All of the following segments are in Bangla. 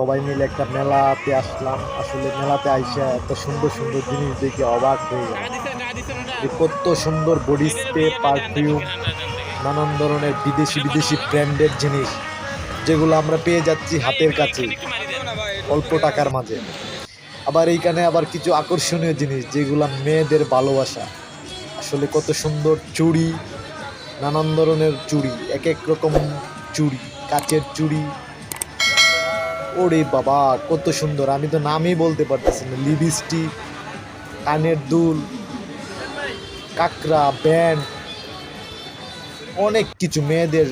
সবাই মিলে একটা মেলাতে আসলাম। আসলে মেলাতে আইসা এত সুন্দর সুন্দর জিনিস দেখে অবাক হয়ে গেল কত সুন্দর বডি স্প্রে পারফিউম, নানান ধরনের বিদেশি বিদেশি ব্র্যান্ডের জিনিস, যেগুলো আমরা পেয়ে যাচ্ছি হাতের কাছে, অল্প টাকার মাঝে। আবার এইখানে আবার কিছু আকর্ষণীয় জিনিস, যেগুলো মেয়েদের ভালোবাসা। আসলে কত সুন্দর চুড়ি, নানান ধরনের চুড়ি, এক এক রকম চুড়ি, কাচের চুড়ি ওরে বাবা কত সুন্দর। আমি তো নামই বলতে পারতেছি না। লিপস্টিক কানের দুল কাকড়া ব্যান্ড অনেক কিছু মেয়েদের।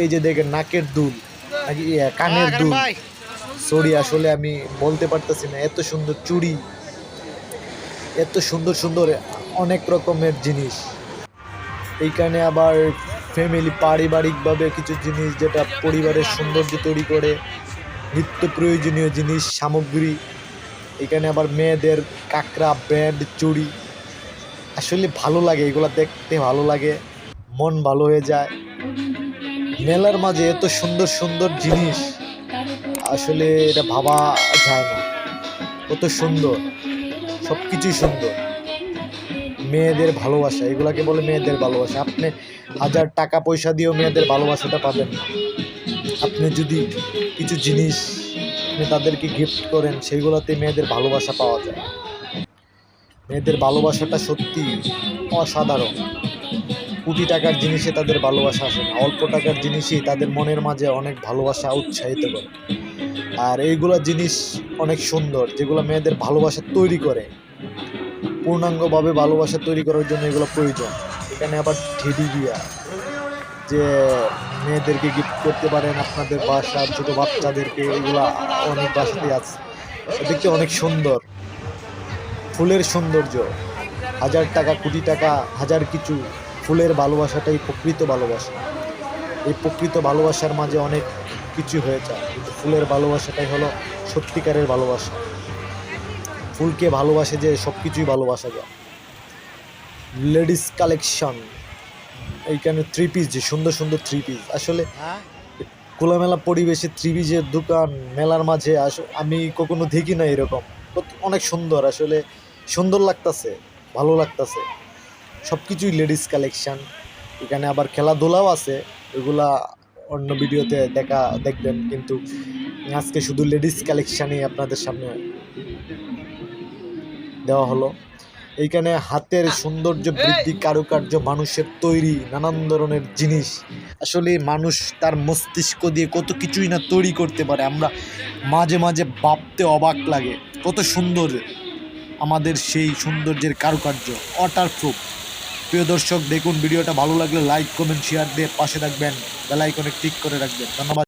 এই যে দেখেন নাকের দুল ইয়ে, কানের দুল। সরি আসলে আমি বলতে পারতেছি না। এত সুন্দর চুড়ি এত সুন্দর সুন্দর অনেক রকমের জিনিস। এইখানে আবার ফ্যামিলি পারিবারিকভাবে কিছু জিনিস যেটা পরিবারের সৌন্দর্য তৈরি করে। নিত্য প্রয়োজনীয় জিনিস, সামগ্রী, এখানে আবার মেয়েদের কাঁকড়া, ব্যান্ড, চুড়ি। আসলে ভালো লাগে, এগুলো দেখতে ভালো লাগে, মন ভালো হয়ে যায়। মেলার মাঝে এত সুন্দর সুন্দর জিনিস, আসলে এটা ভাবা যায় না। কত সুন্দর সব কিছুই সুন্দর। মেয়েদের ভালোবাসা, এগুলাকে বলে মেয়েদের ভালোবাসা। আপনি হাজার টাকা পয়সা দিয়েও মেয়েদের ভালোবাসাটা পাবেন না। আপনি যদি কিছু জিনিস আপনি তাদেরকে গিফট করেন সেইগুলোতে মেয়েদের ভালোবাসা পাওয়া যায়। মেয়েদের ভালোবাসাটা সত্যি অসাধারণ। কোটি টাকার জিনিসে তাদের ভালোবাসা আসে না। অল্প টাকার জিনিসই তাদের মনের মাঝে অনেক ভালোবাসা উৎসাহিত করে। আর এইগুলো জিনিস অনেক সুন্দর, যেগুলো মেয়েদের ভালোবাসা তৈরি করে। পূর্ণাঙ্গভাবে ভালোবাসা তৈরি করার জন্য এগুলো প্রয়োজন। এখানে আবার টেডি বিয়ার যে মেয়েদেরকে গিফট করতে পারেন আপনাদের বাসার ছোটো বাচ্চাদেরকে, এগুলো অনেক বাসাতেই আছে। দেখতে অনেক সুন্দর। ফুলের সৌন্দর্য। হাজার টাকা, কোটি টাকা, হাজার কিছু ফুলের ভালোবাসাটাই প্রকৃত ভালোবাসা। এই প্রকৃত ভালোবাসার মাঝে অনেক কিছু হয়ে যায় কিন্তু ফুলের ভালোবাসাটাই হলো সত্যিকারের ভালোবাসা। ফুলকে ভালোবাসে যে সব কিছুই ভালোবাসা যায়। Ladies collection. এইখানে থ্রি পিস যে সুন্দর সুন্দর থ্রি পিস আসলে খোলামেলা পরিবেশে থ্রি পিসের দোকান মেলার মাঝে আস আমি কখনো দেখি না এরকম। অনেক সুন্দর আসলে সুন্দর লাগতাছে ভালো লাগতাছে। সব কিছুই লেডিস কালেকশান এখানে আবার খেলাধুলাও আছে এগুলা অন্য ভিডিওতে দেখা দেখবেন। কিন্তু আজকে শুধু লেডিস কালেকশানই আপনাদের সামনে দেওয়া হলো। এইখানে হাতের সৌন্দর্য বৃদ্ধি কারুকার্য মানুষের তৈরি নানান ধরনের জিনিস। আসলে মানুষ তার মস্তিষ্ক দিয়ে কত কিছুই না তৈরি করতে পারে। আমরা মাঝে মাঝে ভাবতে অবাক লাগে কত সুন্দর আমাদের সেই সৌন্দর্যের কারুকার্য ওয়াটার প্রুফ প্রিয় দর্শক দেখুন ভিডিওটা ভালো লাগলে লাইক কমেন্ট শেয়ার দিয়ে পাশে রাখবেন বেলাইকনে ক্লিক করে রাখবেন। ধন্যবাদ।